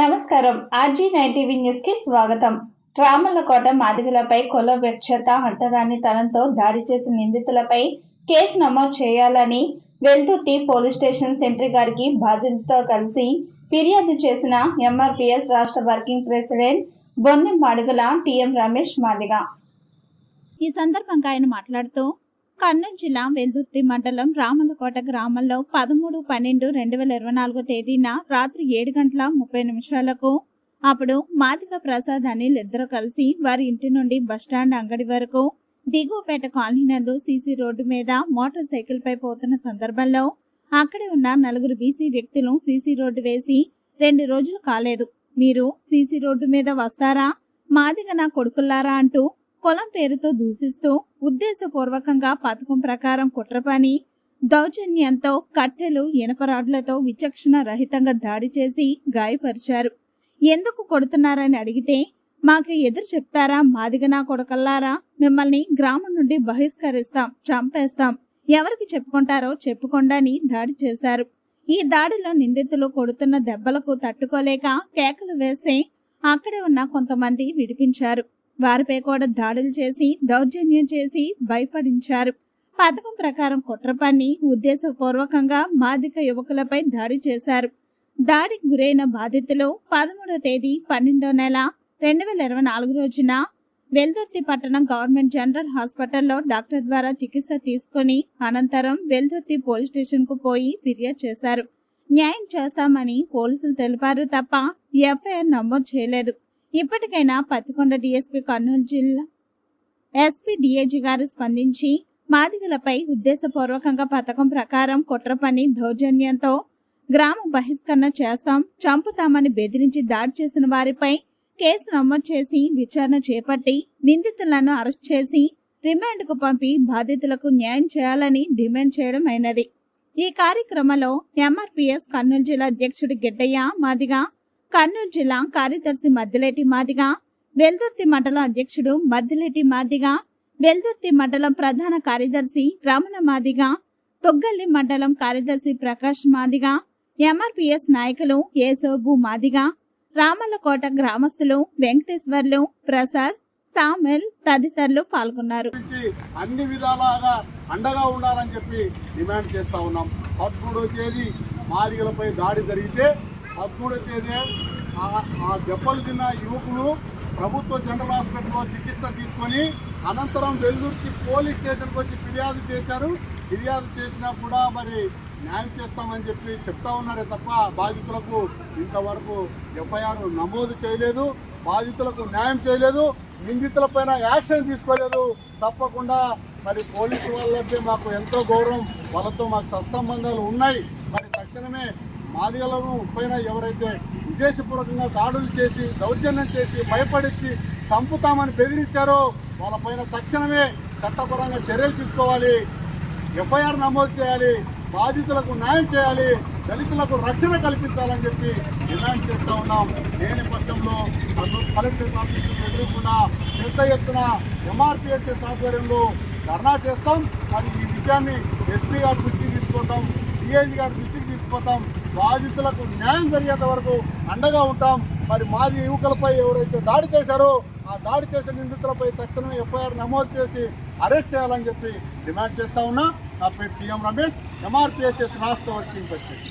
నమస్కారం. RG nine TV న్యూస్కి స్వాగతం. రామల్లకోట మాదిగలపై కుల వ్యక్షత అంటరాని తనంతో దాడి చేసిన నిందితులపై కేసు నమోదు చేయాలని వెల్దుర్తి పోలీస్ స్టేషన్ సెంట్రీ గారికి బాధితులతో కలిసి ఫిర్యాదు చేసిన ఎంఆర్పిఎస్ రాష్ట్ర working president Bondi Madugula TM Ramesh Madiga. ఈ సందర్భంగా ఆయన మాట్లాడుతూ కర్నూలు జిల్లా వెల్దుర్తి మండలం రామలకోట గ్రామంలో పదమూడు పన్నెండు రెండు వేల ఇరవై నాలుగో తేదీన రాత్రి ఏడు గంటల ముప్పై నిమిషాలకు అప్పుడు మాదిక ప్రసాద్ అనిల్ ఇద్దరు కలిసి వారి ఇంటి నుండి బస్టాండ్ అంగడి వరకు దిగువపేట కాలనీ నందు సీసీ రోడ్డు మీద మోటార్ సైకిల్ పై పోతున్న సందర్భంలో అక్కడే ఉన్న నలుగురు బీసీ వ్యక్తులు సీసీ రోడ్డు వేసి రెండు రోజులు కాలేదు. మీరు సీసీ రోడ్డు మీద వస్తారా? మాదిగ నా కొడుకుల్లారా అంటూ పొలం పేరుతో దూషిస్తూ ఉద్దేశపూర్వకంగా పథకం ప్రకారం కుట్రపని దౌర్జన్యంతో కట్టెలు ఇనపరాడ్లతో విచక్షణ రహితంగా దాడి చేసి గాయపరిచారు. ఎందుకు కొడుతున్నారని అడిగితే మాకు ఎదురు చెప్తారా? మాదిగనా కొడకల్లారా? మిమ్మల్ని గ్రామం నుండి బహిష్కరిస్తాం చంపేస్తాం. ఎవరికి చెప్పుకుంటారో చెప్పుకోండని దాడి చేశారు. ఈ దాడిలో నిందితులు కొడుతున్న దెబ్బలకు తట్టుకోలేక కేకలు వేస్తే అక్కడే ఉన్న కొంతమంది విడిపించారు. వారిపై కూడా దాడులు చేసి దౌర్జన్యం చేసి భయపడించారు. పథకం ప్రకారం కుట్ర పన్ని ఉద్దేశపూర్వకంగా మాదిక యువకులపై దాడి చేశారు. దాడికి గురైన బాధితులు పదమూడో తేదీ పన్నెండో నెల రెండు వేల ఇరవై నాలుగు రోజున వెల్దుర్తి పట్టణం గవర్నమెంట్ జనరల్ హాస్పిటల్లో డాక్టర్ ద్వారా చికిత్స తీసుకుని అనంతరం వెల్దుర్తి పోలీస్ స్టేషన్కు పోయి ఫిర్యాదు చేశారు. న్యాయం చేస్తామని పోలీసులు తెలిపారు తప్ప ఎఫ్ఐఆర్ నమోదు చేయలేదు. ఇప్పటికైనా పత్తికొండ డిఎస్పీ కర్నూలు జిల్లా ఎస్పీ డిఏజీ గారు స్పందించి మాదిగలపై ఉద్దేశపూర్వకంగా పథకం ప్రకారం కుట్ర పని దౌర్జన్యంతో గ్రామ బహిష్కరణ చేస్తాం చంపుతామని బెదిరించి దాడి చేసిన వారిపై కేసు నమోదు చేసి విచారణ చేపట్టి నిందితులను అరెస్ట్ చేసి రిమాండ్కు పంపి బాధితులకు న్యాయం చేయాలని డిమాండ్ చేయడం అయినది. ఈ కార్యక్రమంలో ఎంఆర్పిఎస్ కర్నూలు జిల్లా అధ్యక్షుడు గిడ్డయ్య మాదిగా కర్నూలు జిల్లా కార్యదర్శి మద్దిలేటి మాదిగా వెల్దుర్తి మండల అధ్యక్షుడు మద్దిలేటి మాదిగా వెల్దుర్తి మండలం ప్రధాన కార్యదర్శి రమణ మాదిగా తొగ్గల్లి మండలం కార్యదర్శి ప్రకాష్ మాదిగా ఎంఆర్పిఎస్ నాయకులు ఏసోబు మాదిగా రామలకోట గ్రామస్తులు వెంకటేశ్వర్లు ప్రసాద్ సామెల్ తదితరులు పాల్గొన్నారు. అన్ని విధాలుగా అండగా ఉండాలని చెప్పి డిమాండ్ చేస్తా ఉన్నాం. పదమూడో తేదీ మాదిగలపై దాడి జరిగితే పదమూడో తేదీ ఆ- దెబ్బలు తిన్న యువకులు ప్రభుత్వ జనరల్ హాస్పిటల్లో చికిత్స తీసుకొని అనంతరం వెల్లూరుకి పోలీస్ స్టేషన్కి వచ్చి ఫిర్యాదు చేశారు. ఫిర్యాదు చేసినా కూడా మరి న్యాయం చేస్తామని చెప్పి చెప్తా ఉన్నారే తప్ప బాధితులకు ఇంతవరకు ఎఫ్ఐఆర్ నమోదు చేయలేదు. బాధితులకు న్యాయం చేయలేదు. నిందితులపైన యాక్షన్ తీసుకోలేదు. తప్పకుండా మరి పోలీసు వాళ్ళంటే మాకు ఎంతో గౌరవం. వాళ్ళతో మాకు సత్సంబంధాలు ఉన్నాయి. మరి తక్షణమే మాదిగలను పైన ఎవరైతే ఉద్దేశపూర్వకంగా దాడులు చేసి దౌర్జన్యం చేసి భయపడించి చంపుతామని బెదిరించారో వాళ్ళపైన తక్షణమే చట్టపరంగా చర్యలు తీసుకోవాలి. ఎఫ్ఐఆర్ నమోదు చేయాలి బాధితులకు న్యాయం చేయాలి దళితులకు రక్షణ కల్పించాలని చెప్పి డిమాండ్ చేస్తూ ఉన్నాం. లేని పక్షంలో కలెక్టర్ ఆఫీసు ఎదురకుండా పెద్ద ఎత్తున ఎంఆర్పిఎస్ఎస్ ఆధ్వర్యంలో ధర్నా చేస్తాం. మరి ఈ విషయాన్ని ఎస్పీ గారి దృష్టికి తీసుకుంటాం డిఐజీ గారి దృష్టికి తీసుకుంటాం బాధితులకు న్యాయం జరిగేంత వరకు అండగా ఉంటాం. మరి మాది యువకులపై ఎవరైతే దాడి చేశారో ఆ దాడి చేసిన నిందితులపై తక్షణమే ఎఫ్ఐఆర్ నమోదు చేసి అరెస్ట్ చేయాలని చెప్పి డిమాండ్ చేస్తా ఉన్నా. నా పేరు టీఎం రమేష్. ఎంఆర్పిఎస్ఎస్ రాష్ట్ర వర్కింగ్ ప్రెసిడెంట్.